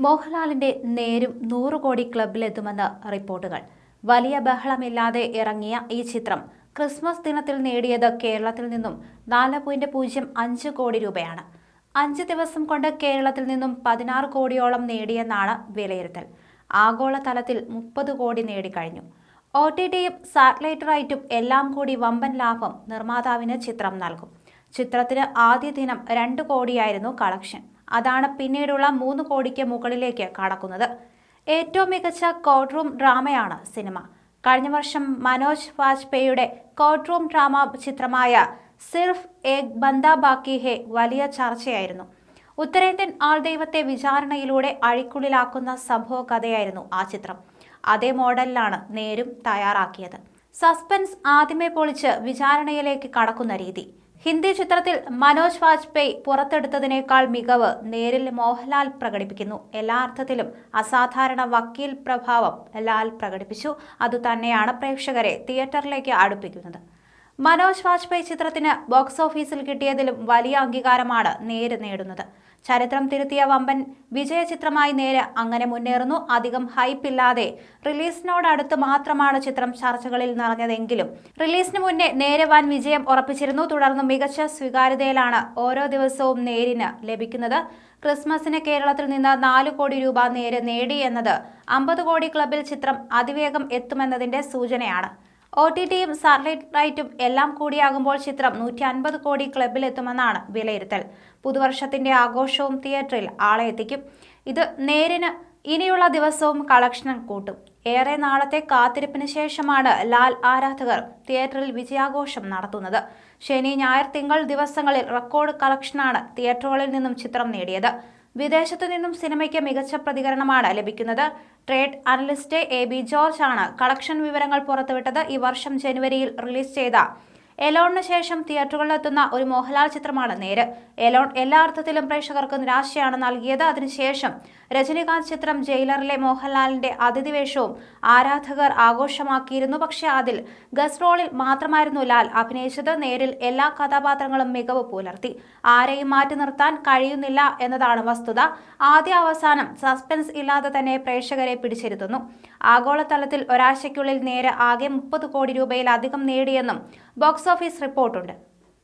മോഹൻലാലിന്റെ നേരും നൂറ് കോടി ക്ലബിലെത്തുമെന്ന് റിപ്പോർട്ടുകൾ. വലിയ ബഹളമില്ലാതെ ഇറങ്ങിയ ഈ ചിത്രം ക്രിസ്മസ് ദിനത്തിൽ നേടിയത് കേരളത്തിൽ നിന്നും നാല് പോയിന്റ് പൂജ്യം അഞ്ച് കോടി രൂപയാണ്. അഞ്ച് ദിവസം കൊണ്ട് കേരളത്തിൽ നിന്നും പതിനാറ് കോടിയോളം നേടിയെന്നാണ് വിലയിരുത്തൽ. ആഗോളതലത്തിൽ മുപ്പത് കോടി നേടിക്കഴിഞ്ഞു. ഒ ടി ടിയും സാറ്റലൈറ്റ് റൈറ്റും എല്ലാം കൂടി വമ്പൻ ലാഭം നിർമ്മാതാവിന് ചിത്രം നൽകും. ചിത്രത്തിന് ആദ്യ ദിനം രണ്ട് കോടിയായിരുന്നു കളക്ഷൻ. അതാണ് പിന്നീടുള്ള മൂന്ന് കോടിക്ക് മുകളിലേക്ക് കടക്കുന്നത്. ഏറ്റവും മികച്ച കോർട്ട് റൂം ഡ്രാമയാണ് സിനിമ. കഴിഞ്ഞ വർഷം മനോജ് വാജ്പേയിയുടെ കോർട്ട് റൂം ഡ്രാമ ചിത്രമായ സിർഫ് ഏക് ബന്ദ ബാക്കി ഹെ വലിയ ചർച്ചയായിരുന്നു. ഉത്തരേന്ത്യൻ ആൾദൈവത്തെ വിചാരണയിലൂടെ അഴിക്കുള്ളിലാക്കുന്ന സംഭവ കഥയായിരുന്നു ആ ചിത്രം. അതേ മോഡലിലാണ് നേരും തയ്യാറാക്കിയത്. സസ്പെൻസ് ആദ്യമേ പൊളിച്ച് വിചാരണയിലേക്ക് കടക്കുന്ന രീതി. ഹിന്ദി ചിത്രത്തിൽ മനോജ് വാജ്പേയി പുറത്തെടുത്തതിനേക്കാൾ മികവ് നേരിൽ മോഹൻലാൽ പ്രകടിപ്പിക്കുന്നു. എല്ലാ അർത്ഥത്തിലും അസാധാരണ വക്കീൽ പ്രഭാവം ലാൽ പ്രകടിപ്പിച്ചു. അതുതന്നെയാണ് പ്രേക്ഷകരെ തിയേറ്ററിലേക്ക് അടുപ്പിക്കുന്നത്. മനോജ് വാജ്പേയി ചിത്രത്തിന് ബോക്സ് ഓഫീസിൽ കിട്ടിയതിലും വലിയ അംഗീകാരമാണ് നേര് നേടുന്നത്. ചരിത്രം തിരുത്തിയ വമ്പൻ വിജയ ചിത്രമായി നേര് അങ്ങനെ മുന്നേറുന്നു. അധികം ഹൈപ്പ് ഇല്ലാതെ റിലീസിനോടടുത്ത് മാത്രമാണ് ചിത്രം ചർച്ചകളിൽ നിറഞ്ഞതെങ്കിലും റിലീസിന് മുന്നേ നേരെ വൻ വിജയം ഉറപ്പിച്ചിരുന്നു. തുടർന്ന് മികച്ച സ്വീകാര്യതയിലാണ് ഓരോ ദിവസവും നേരിന് ലഭിക്കുന്നത്. ക്രിസ്മസിന് കേരളത്തിൽ നിന്ന് നാല് കോടി രൂപ നേര് നേടി എന്നത് അമ്പത് കോടി ക്ലബിൽ ചിത്രം അതിവേഗം എത്തുമെന്നതിന്റെ സൂചനയാണ്. ഒ ടി ടിയും സാറ്റലൈറ്റ് എല്ലാം കൂടിയാകുമ്പോൾ ചിത്രം നൂറ്റി അൻപത് കോടി ക്ലബിലെത്തുമെന്നാണ് വിലയിരുത്തൽ. പുതുവർഷത്തിന്റെ ആഘോഷവും തിയേറ്ററിൽ ആളെ എത്തിക്കും. ഇത് നേരിന് ഇനിയുള്ള ദിവസവും കളക്ഷൻ കൂട്ടും. ഏറെ നാളത്തെ കാത്തിരിപ്പിന് ശേഷമാണ് ലാൽ ആരാധകർ തിയേറ്ററിൽ വിജയാഘോഷം നടത്തുന്നത്. ശനി ഞായർ തിങ്കൾ ദിവസങ്ങളിൽ റെക്കോർഡ് കളക്ഷനാണ് തിയേറ്ററുകളിൽ നിന്നും ചിത്രം നേടിയത്. വിദേശത്തു നിന്നും സിനിമയ്ക്ക് മികച്ച പ്രതികരണമാണ് ലഭിക്കുന്നത്. Trade analyst A B George ആണ് കളക്ഷൻ വിവരങ്ങൾ പുറത്തുവിട്ടത്. ഈ വർഷം ജനുവരിയിൽ റിലീസ് ചെയ്ത എലോണിന് ശേഷം തിയേറ്ററുകളിലെത്തുന്ന ഒരു മോഹൻലാൽ ചിത്രമാണ് നേര്. എലോൺ എല്ലാ അർത്ഥത്തിലും പ്രേക്ഷകർക്ക് നിരാശയാണ് നൽകിയത്. അതിനുശേഷം രജനീകാന്ത് ചിത്രം ജയിലറിലെ മോഹൻലാലിന്റെ അതിഥിവേഷവും ആരാധകർ ആഘോഷമാക്കിയിരുന്നു. പക്ഷേ അതിൽ ഗസ് റോളിൽ മാത്രമായിരുന്നു ലാൽ അഭിനയിച്ചത്. നേരിൽ എല്ലാ കഥാപാത്രങ്ങളും മികവ് പുലർത്തി. ആരെയും മാറ്റി നിർത്താൻ കഴിയുന്നില്ല എന്നതാണ് വസ്തുത. ആദ്യ അവസാനം സസ്പെൻസ് ഇല്ലാതെ തന്നെ പ്രേക്ഷകരെ പിടിച്ചിരുത്തുന്നു. ആഗോളതലത്തിൽ ഒരാഴ്ചയ്ക്കുള്ളിൽ നേരെ ആകെ മുപ്പത് കോടി രൂപയിലധികം നേടിയെന്നും ബോക്സ് ഓഫീസ് റിപ്പോർട്ടുണ്ട്.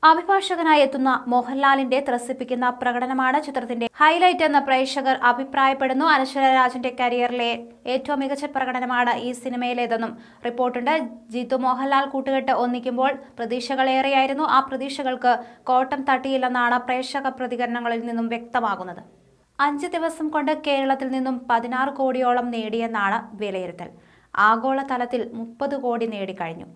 അഭിഭാഷകനായി എത്തുന്ന മോഹൻലാലിന്റെ ത്രസിപ്പിക്കുന്ന പ്രകടനമാണ് ചിത്രത്തിന്റെ ഹൈലൈറ്റ് എന്ന് പ്രേക്ഷകർ അഭിപ്രായപ്പെടുന്നു. അനശ്വര രാജന്റെ കരിയറിലെ ഏറ്റവും മികച്ച പ്രകടനമാണ് ഈ സിനിമയിലേതെന്നും റിപ്പോർട്ടുണ്ട്. ജിത്തു മോഹൻലാൽ കൂട്ടുകെട്ട് ഒന്നിക്കുമ്പോൾ പ്രതീക്ഷകളേറെയായിരുന്നു. ആ പ്രതീക്ഷകൾക്ക് കോട്ടം തട്ടിയില്ലെന്നാണ് പ്രേക്ഷക പ്രതികരണങ്ങളിൽ നിന്നും വ്യക്തമാകുന്നത്. അഞ്ച് ദിവസം കൊണ്ട് കേരളത്തിൽ നിന്നും പതിനാറ് കോടിയോളം നേടിയെന്നാണ് വിലയിരുത്തൽ. ആഗോളതലത്തിൽ മുപ്പത് കോടി നേടിക്കഴിഞ്ഞു.